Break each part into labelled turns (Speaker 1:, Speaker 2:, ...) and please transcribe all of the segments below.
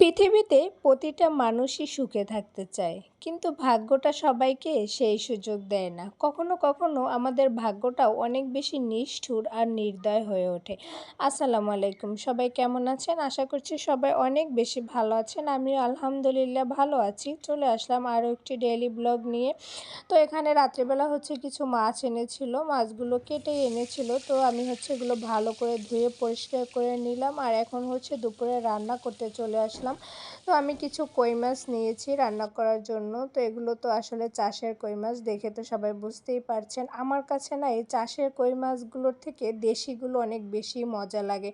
Speaker 1: পৃথিবীতে প্রতিটা মানুষই সুখে থাকতে চায়। কিন্তু ভাগ্যটা সবাইকে সেই সুযোগ দেয় না। কখনো কখনো আমাদের ভাগ্যটাও অনেক বেশি নিষ্ঠুর আর নির্দয় হয়ে ওঠে। আসসালামু আলাইকুম, সবাই কেমন আছেন? আশা করছি সবাই অনেক বেশি ভালো আছেন। আমি আলহামদুলিল্লাহ ভালো আছি। চলে আসলাম আরও একটি ডেইলি ব্লগ নিয়ে। তো এখানে রাত্রিবেলা হচ্ছে কিছু মাছ এনেছিল, মাছগুলো কেটে এনেছিল। তো আমি হচ্ছে এগুলো ভালো করে ধুয়ে পরিষ্কার করে নিলাম আর এখন হচ্ছে দুপুরে রান্না করতে চলে আসলাম। তো আমি কিছু কই মাছ নিয়েছি রান্না করার জন্য। তো এগুলো তো আসলে চাষের কই মাছ দেখে তো সবাই বুঝতেই পারছেন। আমার কাছে না এই চাষের কই মাছগুলোর থেকে দেশিগুলো অনেক বেশি মজা লাগে।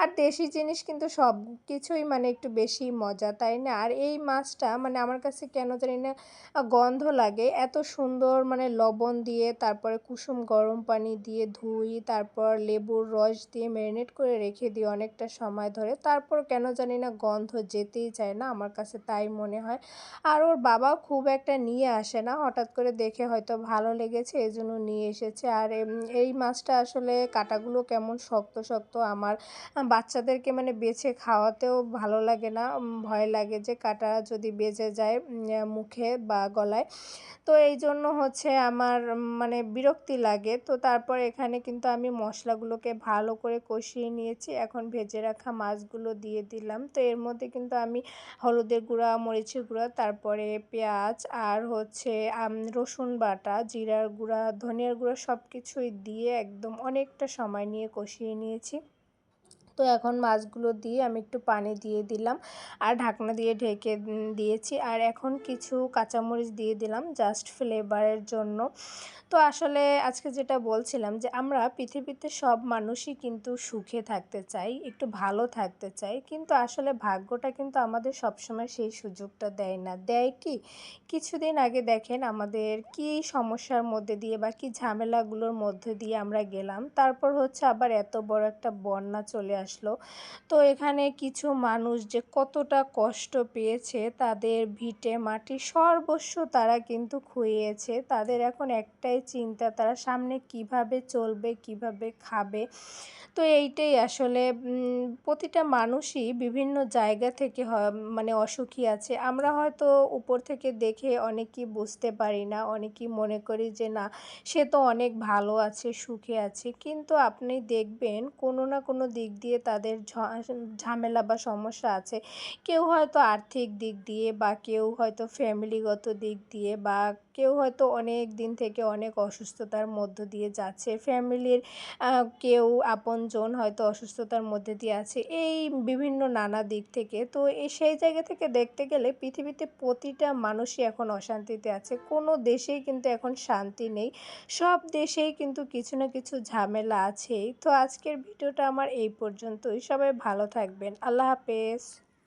Speaker 1: আর দেশি জিনিস কিন্তু সব কিছুই মানে একটু বেশি মজা, তাই না? আর এই মাছটা মানে আমার কাছে কেন জানি না গন্ধ লাগে। এত সুন্দর মানে লবণ দিয়ে, তারপরে কুসুম গরম পানি দিয়ে ধুই, তারপর লেবুর রস দিয়ে ম্যারিনেট করে রেখে দিই অনেকটা সময় ধরে। তারপর কেন জানি না গন্ধ যেতেই চায় না, আমার কাছে তাই মনে হয়। আর ওর বাবা খুব একটা নিয়ে আসে না। হঠাৎ করে দেখে হয়তো ভালো লেগেছে এই জন্য নিয়ে এসেছে। আর এই মাছটা আসলে কাটাগুলো কেমন শক্ত শক্ত আমার বাচ্চাদেরকে মানে বেছে খাওয়াতেও ভালো লাগে না। ভয় লাগে যে কাটা যদি বেজে যায় মুখে বা গলায়। তো এই জন্য হচ্ছে আমার মানে বিরক্তি লাগে। তো তারপর এখানে কিন্তু আমি মশলাগুলোকে ভালো করে কষিয়ে নিয়েছি। এখন ভেজে রাখা মাছগুলো দিয়ে দিলাম। তো এর মধ্যে কিন্তু আমি হলুদের গুঁড়া, মরিচের গুঁড়া, তারপরে পেঁয়াজ আর হচ্ছে রসুন বাটা, জিরার গুঁড়া, ধনিয়ার গুঁড়া সব কিছুই দিয়ে একদম অনেকটা সময় নিয়ে কষিয়ে নিয়েছি। তো এখন মাছগুলো দিয়ে আমি একটু পানি দিয়ে দিলাম আর ঢাকনা দিয়ে ঢেকে দিয়েছি। আর এখন কিছু কাঁচামরিচ দিয়ে দিলাম জাস্ট ফ্লেভারের জন্য। তো আসলে আজকে যেটা বলছিলাম যে আমরা পৃথিবীতে সব মানুষই কিন্তু সুখে থাকতে চাই, একটু ভালো থাকতে চাই। কিন্তু আসলে ভাগ্যটা কিন্তু আমাদের সবসময় সেই সুযোগটা দেয় না। দেয় কি? কিছুদিন আগে দেখেন আমাদের কি সমস্যার মধ্যে দিয়ে বা কি ঝামেলাগুলোর মধ্যে দিয়ে আমরা গেলাম। তারপর হচ্ছে আবার এত বড় একটা বন্যা চলে আসলো। তো এখানে কিছু মানুষ যে কতটা কষ্ট পেয়েছে তাদের ভিটে মাটি সর্বস্ব তারা কিন্তু খুইয়েছে। তাদের এখন একটাই চিন্তা, তারা সামনে কীভাবে চলবে, কীভাবে খাবে? তো এইটাই আসলে প্রতিটা মানুষই বিভিন্ন জায়গা থেকে মানে অসুখী আছে। আমরা হয়তো উপর থেকে দেখে অনেকই বুঝতে পারি না, অনেকেই মনে করি যে না, সে তো অনেক ভালো আছে, সুখে আছে। কিন্তু আপনি দেখবেন কোনো না কোনো দিক দিয়ে তাদের ঝামেলা বা সমস্যা আছে। কেউ হয়তো আর্থিক দিক দিয়ে বা কেউ হয়তো ফ্যামিলিগত দিক দিয়ে বা কেউ হয়তো অনেক দিন থেকে অনেক অসুস্থতার মধ্য দিয়ে যাচ্ছে। ফ্যামিলির কেউ আপনজন হয়তো অসুস্থতার মধ্যে দিয়ে আছে। এই বিভিন্ন নানা দিক থেকে। তো সেই জায়গা থেকে দেখতে গেলে পৃথিবীতে প্রতিটা মানুষই এখন অশান্তিতে আছে। কোনো দেশেই কিন্তু এখন শান্তি নেই। সব দেশেই কিন্তু কিছু না কিছু ঝামেলা আছেই। তো আজকের ভিডিওটা আমার এই পর্যন্তই। সবাই ভালো থাকবেন। আল্লাহ হাফেজ।